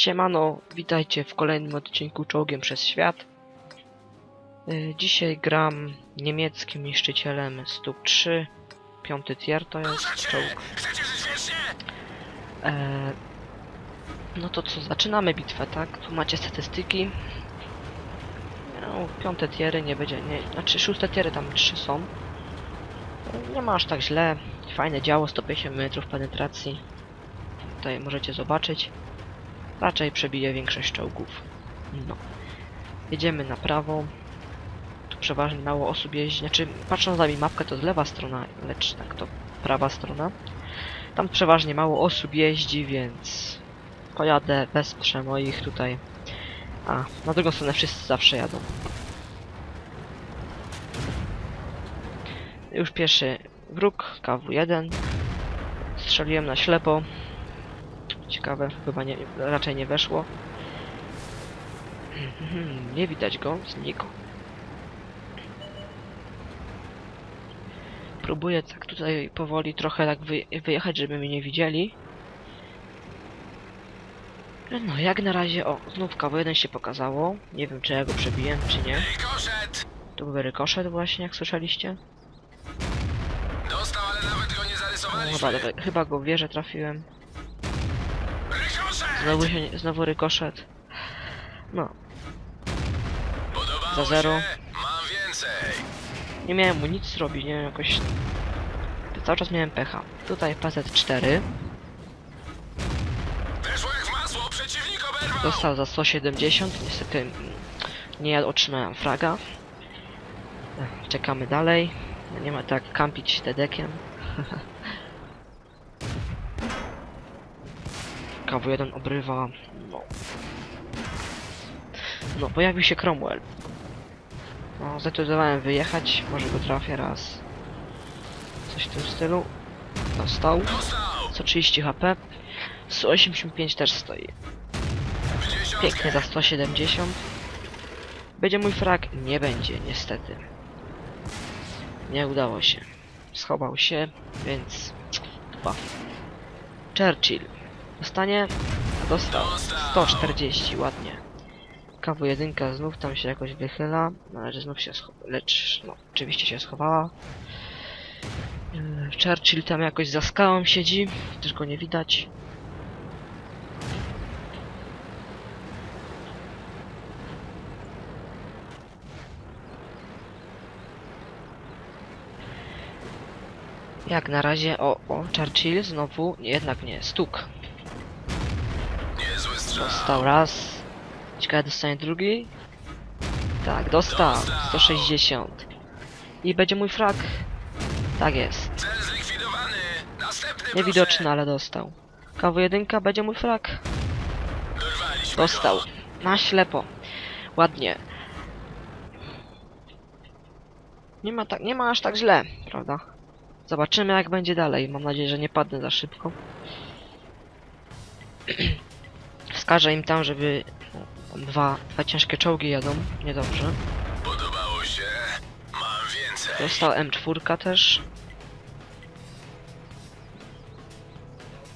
Siemano, witajcie w kolejnym odcinku Czołgiem przez Świat. Y, Dzisiaj gram niemieckim niszczycielem Stuk 3, piąty tier to jest czołg. E, no to co, zaczynamy bitwę, tak? Tu macie statystyki. No, piąte tiery nie będzie, nie, znaczy szóste tiery tam trzy są. Nie ma aż tak źle. Fajne działo, 150 metrów penetracji. Tutaj możecie zobaczyć. Raczej przebije większość czołgów. No. Jedziemy na prawo. Tu przeważnie mało osób jeździ. Znaczy, patrząc na mapkę to lewa strona, lecz tak to prawa strona. Tam przeważnie mało osób jeździ, więc pojadę, wesprze moich tutaj. A, na drugą stronę wszyscy zawsze jadą. Już pierwszy wróg, KW1. Strzeliłem na ślepo. Ciekawe, chyba nie, raczej nie weszło. Mhm, Nie widać go, znikł. Próbuję tak tutaj powoli trochę tak wy, wyjechać, żeby mnie nie widzieli. No, jak na razie, o, znów KW1 się pokazało. Nie wiem, czy ja go przebiłem, czy nie. To był rykoszet właśnie, jak słyszeliście. Dostał, ale nawet go nie No, zarysowaliśmy. chyba, dobra, chyba go w wieżę trafiłem. Znowu, się, znowu rykoszet. No, za zero. Mam więcej. nie miałem mu nic zrobić, nie wiem, jakoś... Cały czas miałem pecha. Tutaj PZ4. Weszło jak w masło, przeciwnik oberwał. Dostał za 170, niestety nie ja otrzymałem fraga. Czekamy dalej. No Nie ma tak kampić tedekiem. KW1 obrywa. No. No, pojawił się Cromwell. No, zdecydowałem wyjechać, może go trafię raz. Coś w tym stylu. Dostał. Dostał. 130 HP. 185 też stoi. Pięknie za 170. Będzie mój frak? Nie będzie, niestety. Nie udało się. Schował się, więc... Dwa. Churchill. Dostanie? Dostał. 140, ładnie. KW1 znów tam się jakoś wychyla. Ale znów się schowa... Lecz, no, oczywiście się schowała. Yy, Churchill tam jakoś za skałą siedzi. Też go nie widać. Jak na razie, o, o, Churchill znowu, jednak nie, stuk. Dostał raz. Ciekawe, dostanie drugi? Tak, dostał. 160. I będzie mój frak. Tak jest. Niewidoczny, ale dostał. KW1 będzie mój frak. Dostał. Na ślepo. Ładnie. Nie ma tak, nie ma aż tak źle, prawda? Zobaczymy jak będzie dalej. Mam nadzieję, że nie padnę za szybko. Wskażę im tam, żeby no, dwa, dwa ciężkie czołgi jadą. Niedobrze. Podobało się. Mam więcej. Dostał M4 też.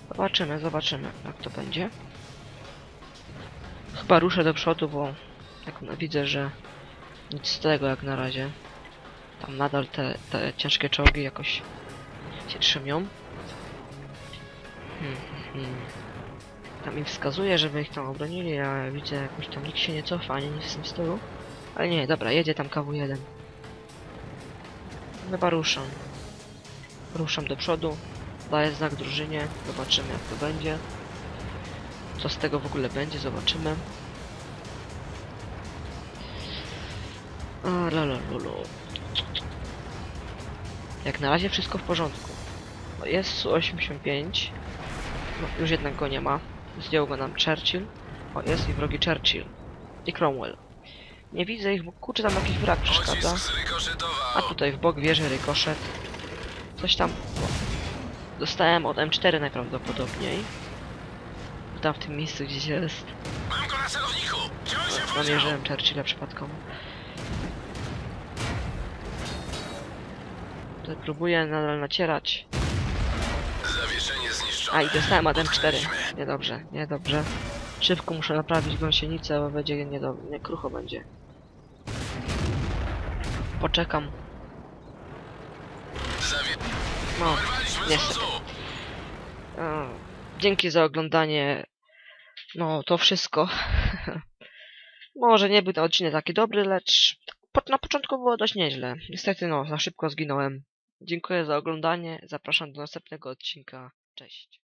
Zobaczymy, zobaczymy jak to będzie. Chyba ruszę do przodu, bo jak widzę, że nic z tego jak na razie. Tam nadal te, te ciężkie czołgi jakoś się trzymią. Hmm, hmm. Tam im wskazuje, żeby ich tam obronili, a widzę jakoś tam nikt się nie cofa, ani nic w tym stylu. Ale nie, dobra, jedzie tam KW1. Chyba ruszam. Ruszam do przodu. Daję znak drużynie. Zobaczymy jak to będzie. Co z tego w ogóle będzie, zobaczymy. A. Jak na razie wszystko w porządku. No jest Su-85. No, już jednak go nie ma. Zdjął go nam Churchill. O, jest i wrogi Churchill. I Cromwell. Nie widzę ich, bo kurczę tam jakiś wrak przeszkadza. A tutaj w bok wieży rykoszet. Coś tam. Dostałem od M4 najprawdopodobniej. Tam w tym miejscu gdzieś jest. Mam go na celowniku. Udział. Namierzyłem Churchilla przypadkowo. Tutaj próbuję nadal nacierać. A i dostałem M4. Utknęliśmy. Niedobrze, niedobrze. Szybko muszę naprawić gąsienicę, bo będzie nie, do, nie krucho będzie. Poczekam. No, niestety. Dzięki za oglądanie. No, to wszystko. Może nie był ten odcinek taki dobry, lecz na początku było dość nieźle. Niestety, no, za szybko zginąłem. Dziękuję za oglądanie. Zapraszam do następnego odcinka. Cześć.